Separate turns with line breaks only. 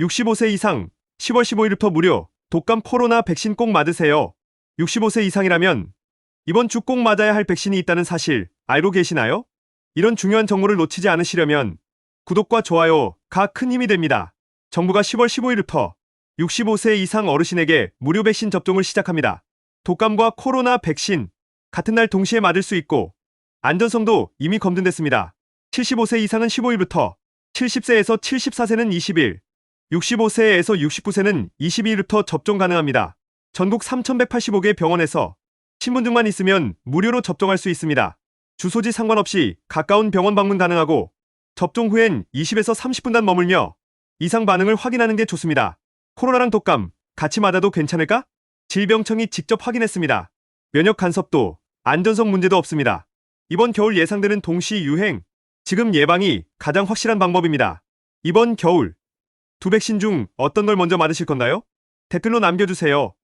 65세 이상 10월 15일부터 무료 독감 코로나 백신 꼭 맞으세요. 65세 이상이라면 이번 주 꼭 맞아야 할 백신이 있다는 사실 알고 계시나요? 이런 중요한 정보를 놓치지 않으시려면 구독과 좋아요가 큰 힘이 됩니다. 정부가 10월 15일부터 65세 이상 어르신에게 무료 백신 접종을 시작합니다. 독감과 코로나 백신 같은 날 동시에 맞을 수 있고 안전성도 이미 검증됐습니다. 75세 이상은 15일부터 70세에서 74세는 20일, 65세에서 69세는 22일부터 접종 가능합니다. 전국 3,185개 병원에서 신분증만 있으면 무료로 접종할 수 있습니다. 주소지 상관없이 가까운 병원 방문 가능하고 접종 후엔 20에서 30분간 머물며 이상 반응을 확인하는 게 좋습니다. 코로나랑 독감 같이 맞아도 괜찮을까? 질병청이 직접 확인했습니다. 면역 간섭도 안전성 문제도 없습니다. 이번 겨울 예상되는 동시 유행 지금 예방이 가장 확실한 방법입니다. 이번 겨울 두 백신 중 어떤 걸 먼저 맞으실 건가요? 댓글로 남겨주세요.